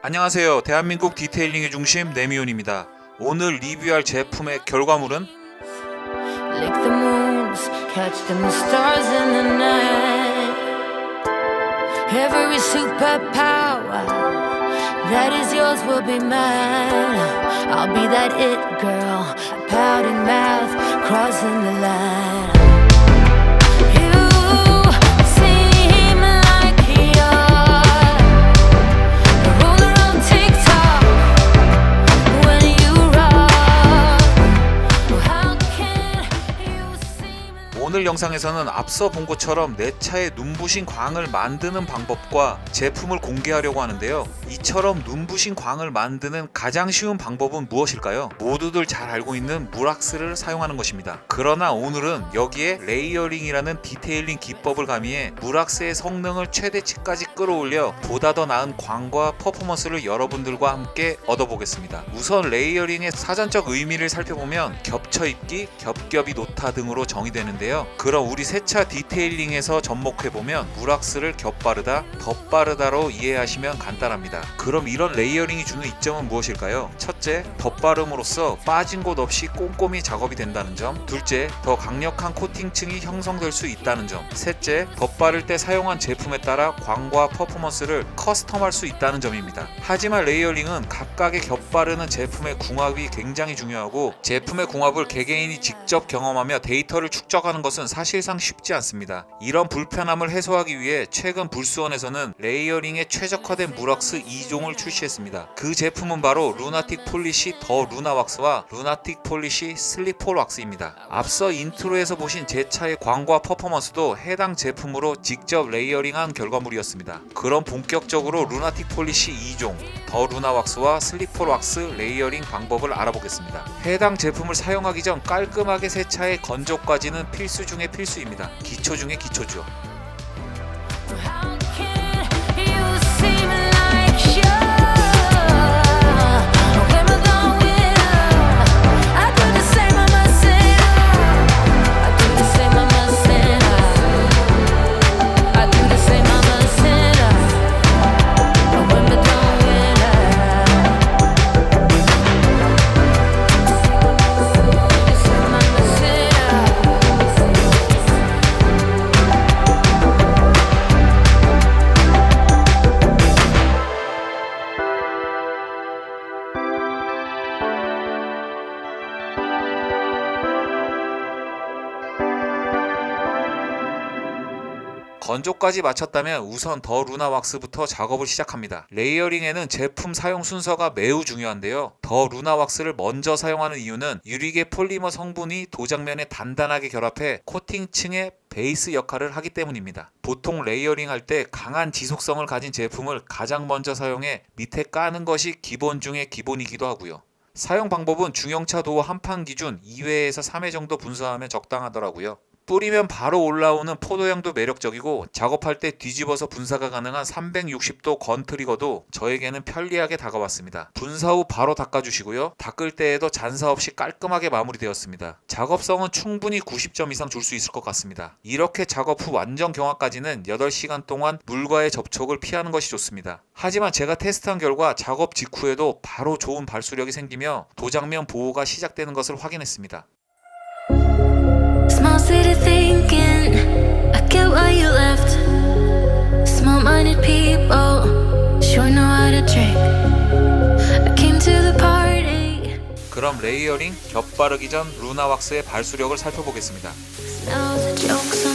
안녕하세요. 대한민국 디테일링의 중심 네미온입니다. 오늘 리뷰할 제품의 결과물은 crossing the line. 오늘 영상에서는 앞서 본 것처럼 내 차의 눈부신 광을 만드는 방법과 제품을 공개하려고 하는데요. 이처럼 눈부신 광을 만드는 가장 쉬운 방법은 무엇일까요? 모두들 잘 알고 있는 물왁스를 사용하는 것입니다. 그러나 오늘은 여기에 레이어링이라는 디테일링 기법을 가미해 물왁스의 성능을 최대치까지 끌어올려 보다 더 나은 광과 퍼포먼스를 여러분들과 함께 얻어보겠습니다. 우선 레이어링의 사전적 의미를 살펴보면 겹쳐 입기, 겹겹이 놓다 등으로 정의되는데요. 그럼 우리 세차 디테일링에서 접목해보면 물왁스를 겹바르다, 덧바르다로 이해하시면 간단합니다. 그럼 이런 레이어링이 주는 이점은 무엇일까요? 첫째, 덧바름으로써 빠진 곳 없이 꼼꼼히 작업이 된다는 점. 둘째, 더 강력한 코팅층이 형성될 수 있다는 점. 셋째, 덧바를 때 사용한 제품에 따라 광과 퍼포먼스를 커스텀할 수 있다는 점입니다. 하지만 레이어링은 각각의 겹바르는 제품의 궁합이 굉장히 중요하고 제품의 궁합을 개개인이 직접 경험하며 데이터를 축적하는 것은 사실상 쉽지 않습니다. 이런 불편함을 해소하기 위해 최근 불수원에서는 레이어링에 최적화된 물왁스 2종을 출시했습니다. 그 제품은 바로 루나틱 폴리시 더 루나 왁스와 루나틱 폴리시 슬리폴 왁스입니다. 앞서 인트로에서 보신 제 차의 광과 퍼포먼스도 해당 제품으로 직접 레이어링한 결과물이었습니다. 그럼 본격적으로 루나틱 폴리시 2종 더 루나 왁스와 슬리폴 왁스 레이어링 방법을 알아보겠습니다. 해당 제품을 사용하기 전 깔끔하게 세차의 건조까지는 필수 중의 필수입니다. 기초 중의 기초죠. 건조까지 마쳤다면 우선 더 루나 왁스부터 작업을 시작합니다. 레이어링에는 제품 사용 순서가 매우 중요한데요. 더 루나 왁스를 먼저 사용하는 이유는 유리계 폴리머 성분이 도장면에 단단하게 결합해 코팅층의 베이스 역할을 하기 때문입니다. 보통 레이어링 할 때 강한 지속성을 가진 제품을 가장 먼저 사용해 밑에 까는 것이 기본 중의 기본이기도 하고요. 사용 방법은 중형차 도어 한판 기준 2회에서 3회 정도 분사하면 적당하더라고요. 뿌리면 바로 올라오는 포도향도 매력적이고 작업할 때 뒤집어서 분사가 가능한 360도 건 트리거도 저에게는 편리하게 다가왔습니다. 분사 후 바로 닦아주시고요. 닦을 때에도 잔사 없이 깔끔하게 마무리되었습니다. 작업성은 충분히 90점 이상 줄 수 있을 것 같습니다. 이렇게 작업 후 완전 경화까지는 8시간 동안 물과의 접촉을 피하는 것이 좋습니다. 하지만 제가 테스트한 결과 작업 직후에도 바로 좋은 발수력이 생기며 도장면 보호가 시작되는 것을 확인했습니다. Small city thinking, I get why you left. Small minded people sure know how to drink. I came to the party. 그럼 레이어링 겹바르기 전 루나 왁스의 발수력을 살펴보겠습니다. Now the joke's on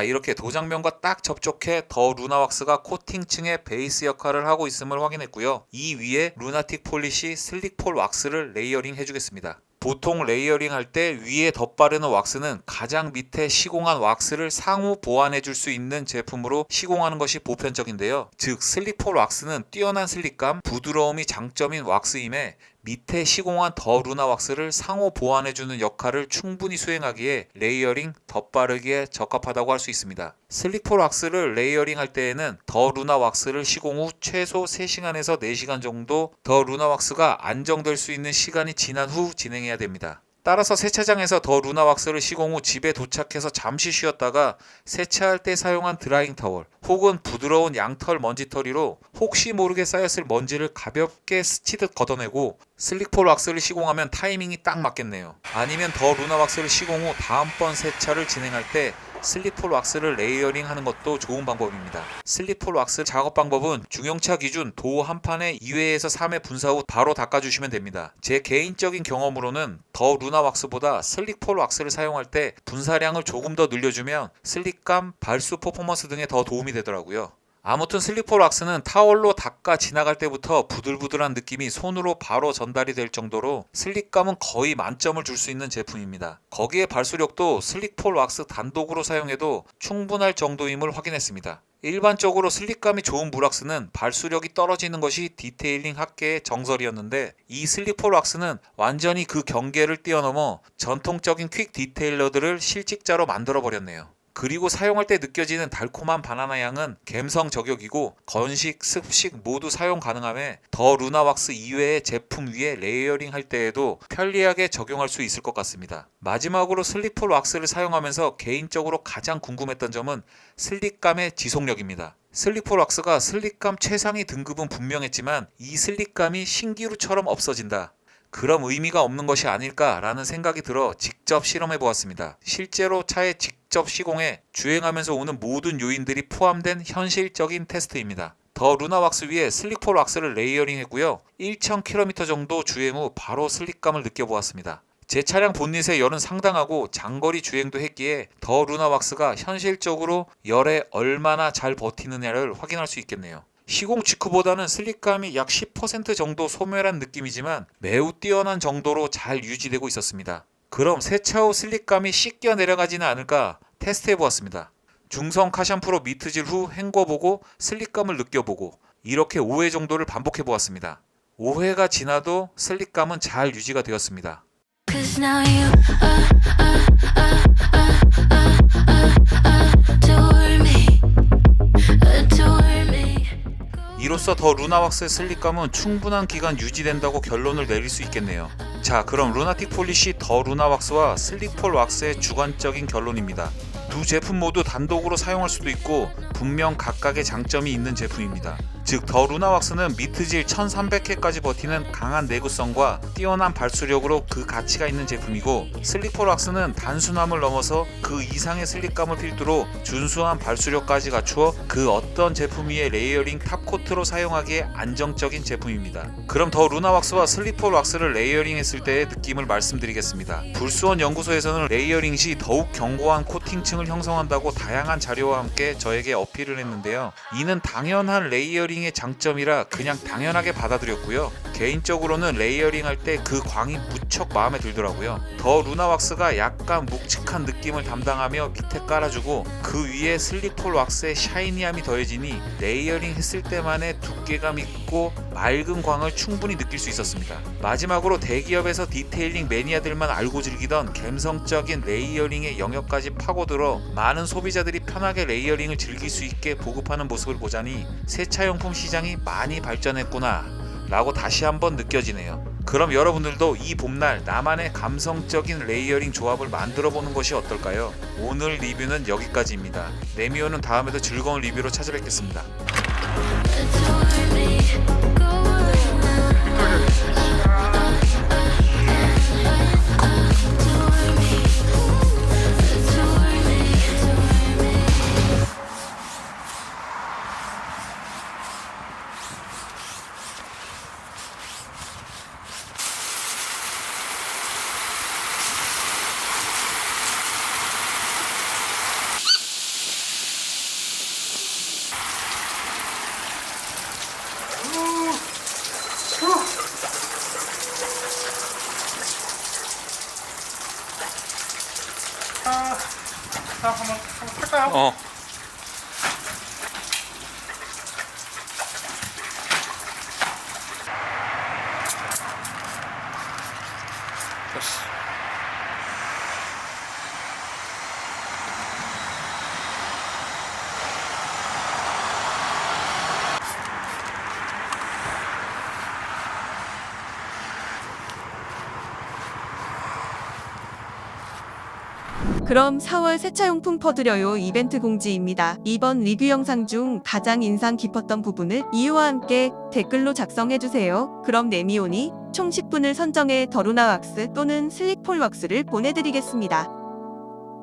자 이렇게 도장면과 딱 접촉해 더 루나왁스가 코팅층의 베이스 역할을 하고 있음을 확인했고요. 이 위에 루나틱 폴리시 슬릭폴 왁스를 레이어링 해주겠습니다. 보통 레이어링 할 때 위에 덧바르는 왁스는 가장 밑에 시공한 왁스를 상호 보완해 줄 수 있는 제품으로 시공하는 것이 보편적인데요. 즉 슬리폴 왁스는 뛰어난 슬립감, 부드러움이 장점인 왁스임에 밑에 시공한 더 루나 왁스를 상호 보완해주는 역할을 충분히 수행하기에 레이어링, 덧바르기에 적합하다고 할 수 있습니다. 슬리폴 왁스를 레이어링 할 때에는 더 루나 왁스를 시공 후 최소 3시간에서 4시간 정도 더 루나 왁스가 안정될 수 있는 시간이 지난 후 진행해야 됩니다. 따라서 세차장에서 더 루나 왁스를 시공 후 집에 도착해서 잠시 쉬었다가 세차할 때 사용한 드라잉 타월 혹은 부드러운 양털 먼지털이로 혹시 모르게 쌓였을 먼지를 가볍게 스치듯 걷어내고 슬릭폴 왁스를 시공하면 타이밍이 딱 맞겠네요. 아니면 더 루나 왁스를 시공 후 다음번 세차를 진행할 때 슬리폴 왁스를 레이어링 하는 것도 좋은 방법입니다. 슬리폴 왁스 작업 방법은 중형차 기준 도 한 판에 2회에서 3회 분사 후 바로 닦아주시면 됩니다. 제 개인적인 경험으로는 더 루나 왁스보다 슬릭폴 왁스를 사용할 때 분사량을 조금 더 늘려주면 슬릭감, 발수 퍼포먼스 등에 더 도움이 되더라고요. 아무튼 슬리폴 왁스는 타월로 닦아 지나갈 때부터 부들부들한 느낌이 손으로 바로 전달이 될 정도로 슬릭감은 거의 만점을 줄 수 있는 제품입니다. 거기에 발수력도 슬릭폴 왁스 단독으로 사용해도 충분할 정도임을 확인했습니다. 일반적으로 슬릭감이 좋은 물왁스는 발수력이 떨어지는 것이 디테일링 학계의 정설이었는데 이 슬리폴 왁스는 완전히 그 경계를 뛰어넘어 전통적인 퀵 디테일러들을 실직자로 만들어 버렸네요. 그리고 사용할 때 느껴지는 달콤한 바나나 향은 갬성 저격이고 건식, 습식 모두 사용 가능함에 더 루나 왁스 이외의 제품 위에 레이어링 할 때에도 편리하게 적용할 수 있을 것 같습니다. 마지막으로 슬리폴 왁스를 사용하면서 개인적으로 가장 궁금했던 점은 슬릭감의 지속력입니다. 슬리폴 왁스가 슬릭감 최상위 등급은 분명했지만 이 슬릭감이 신기루처럼 없어진다. 그럼 의미가 없는 것이 아닐까라는 생각이 들어 직접 실험해 보았습니다. 실제로 차에 직 접 시공해 주행하면서 오는 모든 요인들이 포함된 현실적인 테스트입니다. 더 루나 왁스 위에 슬릭폴 왁스를 레이어링 했고요. 1,000km 정도 주행 후 바로 슬릭감을 느껴보았습니다. 제 차량 본닛의 열은 상당하고 장거리 주행도 했기에 더 루나 왁스가 현실적으로 열에 얼마나 잘 버티느냐를 확인할 수 있겠네요. 시공 직후보다는 슬릭감이 약 10% 정도 소멸한 느낌이지만 매우 뛰어난 정도로 잘 유지되고 있었습니다. 그럼 세차 후 슬릭감이 씻겨 내려가지는 않을까 테스트해 보았습니다. 중성 카샴푸로 미트질 후 헹궈보고 슬릭감을 느껴보고 이렇게 5회 정도를 반복해 보았습니다. 5회가 지나도 슬릭감은 잘 유지가 되었습니다. 이로써 더 루나왁스의 슬립감은 충분한 기간 유지된다고 결론을 내릴 수 있겠네요. 자, 그럼 루나틱 폴리시 더 루나 왁스와 슬릭폴 왁스의 주관적인 결론입니다. 두 제품 모두 단독으로 사용할 수도 있고 분명 각각의 장점이 있는 제품입니다. 즉, 더 루나왁스는 미트질 1300회까지 버티는 강한 내구성과 뛰어난 발수력으로 그 가치가 있는 제품이고 슬릭폴 왁스는 단순함을 넘어서 그 이상의 슬릭감을 필두로 준수한 발수력까지 갖추어 그 어떤 제품 위에 레이어링 탑코트로 사용하기에 안정적인 제품입니다. 그럼 더 루나왁스와 슬리폴 왁스를 레이어링 했을 때의 느낌을 말씀드리겠습니다. 불수원 연구소에서는 레이어링 시 더욱 견고한 코팅층을 형성한다고 다양한 자료와 함께 저에게 어필을 했는데요. 이는 당연한 레이어링 의 장점이라 그냥 당연하게 받아들였고요. 개인적으로는 레이어링 할 때 그 광이 무척 마음에 들더라고요. 더 루나왁스가 약간 묵직한 느낌을 담당하며 밑에 깔아주고 그 위에 슬리폴 왁스의 샤이니함이 더해지니 레이어링 했을 때만의 두께감 있고 맑은 광을 충분히 느낄 수 있었습니다. 마지막으로 대기업에서 디테일링 매니아들만 알고 즐기던 감성적인 레이어링의 영역까지 파고들어 많은 소비자들이 편하게 레이어링을 즐길 수 있게 보급하는 모습을 보자니 세차용품 시장이 많이 발전했구나 라고 다시 한번 느껴지네요. 그럼 여러분들도 이 봄날 나만의 감성적인 레이어링 조합을 만들어 보는 것이 어떨까요? 오늘 리뷰는 여기까지입니다. 레미오는 다음에도 즐거운 리뷰로 찾아뵙겠습니다. Oh. Just... 그럼 4월 세차용품 퍼드려요 이벤트 공지입니다. 이번 리뷰 영상 중 가장 인상 깊었던 부분을 이유와 함께 댓글로 작성해주세요. 그럼 네미온이 총 10분을 선정해 더루나 왁스 또는 슬릭폴 왁스를 보내드리겠습니다.